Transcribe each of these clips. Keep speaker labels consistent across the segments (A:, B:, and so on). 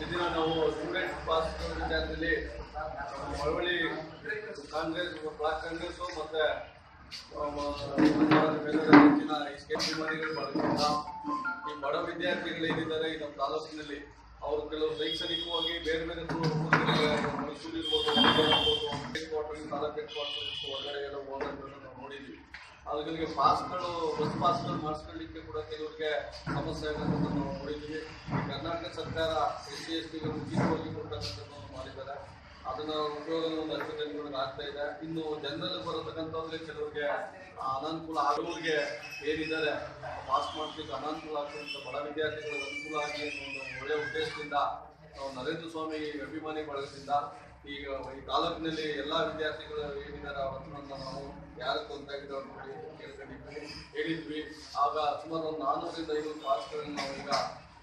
A: ಇದನ್ನ ನಾವು student pass ವಿಚಾರದಲ್ಲಿ ಮಳವಳ್ಳಿ ಕಾಂಗ್ರೆಸ್ ಬ್ಲಾಕ್ ಕಾಂಗ್ರೆಸ್ ಮತ್ತೆ ಅಭಿಮಾನಿಗಳು ಬಳಸಿಲ್ಲ ಈ ಬಡ ಈ ನಮ್ಮ ತಾಲೂಕಿನಲ್ಲಿ ಅವರು ಕೆಲವು ಶೈಕ್ಷಣಿಕವಾಗಿ ಬೇರೆ ಬೇರೆ Mysuru head quarter taluk head quarter ಹೊರಗಡೆ ಎಲ್ಲ ಹೋಗೋದನ್ನು ನಾವು ನೋಡಿದ್ವಿ. ಅವುಗಳಿಗೆ ಪಾಸ್ಗಳು ಬಸ್ ಪಾಸ್ಗಳು ಮಾಡಿಸ್ಕೊಳ್ಳಿಕ್ಕೆ ಕೂಡ ಕೆಲವರಿಗೆ ಸಮಸ್ಯೆ ಆಗಿರೋದನ್ನು ನಾವು ನೋಡಿದ್ವಿ. ಕರ್ನಾಟಕ ಸರ್ಕಾರ ಎಸ್ ಸಿ ಎಸ್ ಟಿಗೆ ಉಚಿತವಾಗಿ ಕೊಡ್ತಕ್ಕಂಥದ್ದನ್ನು ಮಾಡಿದ್ದಾರೆ. ಅದನ್ನ ಉಪಯೋಗ ಒಂದು ಲಕ್ಷ ಜನಗಳಿಗೆ ಆಗ್ತಾ ಇದೆ. ಇನ್ನು ಜನರಲ್ಲಿ ಬರತಕ್ಕಂಥವ್ರಿಗೆ ಕೆಲವರಿಗೆ ಅನಾನುಕೂಲ ಆಗೋರಿಗೆ ಏನಿದ್ದಾರೆ ಪಾಸ್ ಮಾಡ್ಲಿಕ್ಕೆ ಅನಾನುಕೂಲ ಆಗ್ತಕ್ಕಂಥ ಬಡ ವಿದ್ಯಾರ್ಥಿಗಳಿಗೆ ಅನುಕೂಲ ಆಗಿ ಅನ್ನೋ ಒಂದು ಒಳ್ಳೆಯ ಉದ್ದೇಶದಿಂದ ನರೇಂದ್ರ ಸ್ವಾಮಿ ಅಭಿಮಾನಿ ಬಳಗದಿಂದ ಈಗ ಈ ತಾಲೂಕಿನಲ್ಲಿ ಎಲ್ಲ ವಿದ್ಯಾರ್ಥಿಗಳು ಏನಿದ್ದಾರೆ, ಅವ್ರ ಹತ್ರನ ನಾವು ಯಾರು ತೊಂದರೆ ಆಗಿದೆ ಅವ್ರ ನೋಡಿ ಕೇಳ್ಕೊಂಡಿದ್ವಿ, ಹೇಳಿದ್ವಿ. ಆಗ ಸುಮಾರು ಒಂದು ನಾನ್ನೂರಿಂದ ಐನೂರು ಪಾಸ್ಗಳನ್ನು ನಾವು ಈಗ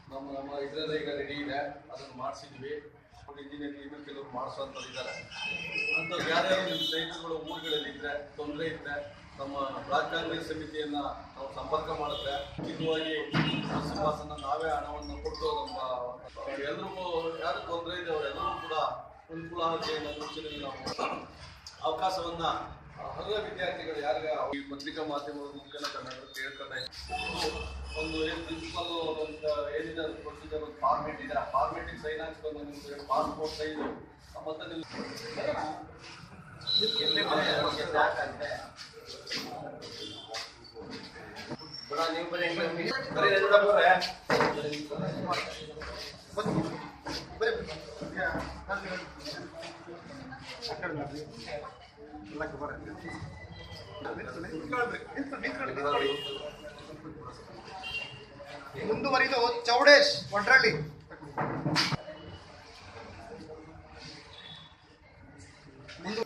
A: ನಮ್ಮ ನಮ್ಮ ಇದರಲ್ಲಿ ಈಗ ರೆಡಿ ಇದೆ. ಅದನ್ನು ಮಾಡಿಸಿದ್ವಿ. ಇಂಜಿನಿಯರಿಂಗ್ ಇನ್ನೂ ಕೆಲವರು ಅಂತ ಇದ್ದಾರೆ ಅಂಥವ್ರು ಯಾರ್ಯಾರು ನಿಮ್ಮ ಸ್ನೇಹಿತರುಗಳು ಊರುಗಳಲ್ಲಿ ಇದ್ದರೆ ತೊಂದರೆ ಇದ್ದರೆ ನಮ್ಮ ಬ್ಲಾಕ್ ಕಾಂಗ್ರೆಸ್ ಸಮಿತಿಯನ್ನ ನಾವು ಸಂಪರ್ಕ ಮಾಡಿದ್ರೆ ಇದುವಾಗಿ ಬಸ್ ಪಾಸನ್ನ ನಾವೇ ಹಣವನ್ನು ಕೊಟ್ಟು ನಮ್ಮ ಎಲ್ರಿಗೂ ಯಾರು ತೊಂದರೆ ಇದೆ ಅವರೆಲ್ಲರೂ ಕೂಡ ಅನುಕೂಲ ಆಗುತ್ತೆ ಅನ್ನೋ ಮುಂಚಿನಲ್ಲಿ ನಾವು ಅವಕಾಶವನ್ನ ಎಲ್ಲ ವಿದ್ಯಾರ್ಥಿಗಳು ಯಾರಿಗೆ ಈ ಪತ್ರಿಕಾ ಮಾಧ್ಯಮದ ಮುಖೇನ ಕನ್ನಡ ಇದ್ದೀವಿ ಒಂದು ಪ್ರಿನ್ಸಿಪಲ್ ಅಂತ ಏನಿದೆ ಅದು ಕೊಡ್ತಿದ್ದಾರೆ ಒಂದು ಫಾರ್ಮೇಟ್ ಇದೆ ಆ ಫಾರ್ಮೇಟಿಗೆ ಸೈನ್ ಹಾಕ್ಸ್ಕೊಂಡು ನಿಮ್ಗೆ ಪಾಸ್ಪೋರ್ಟ್ ಸೈಜ್ ಮತ್ತೆ ನೀವು ಬರೀ ರಜತಾಪುರೇ?
B: ಮುಂದುವರಿದು ಚೌಡೇಶ್ ಒಡ್ರಳ್ಳಿ ಮುಂದು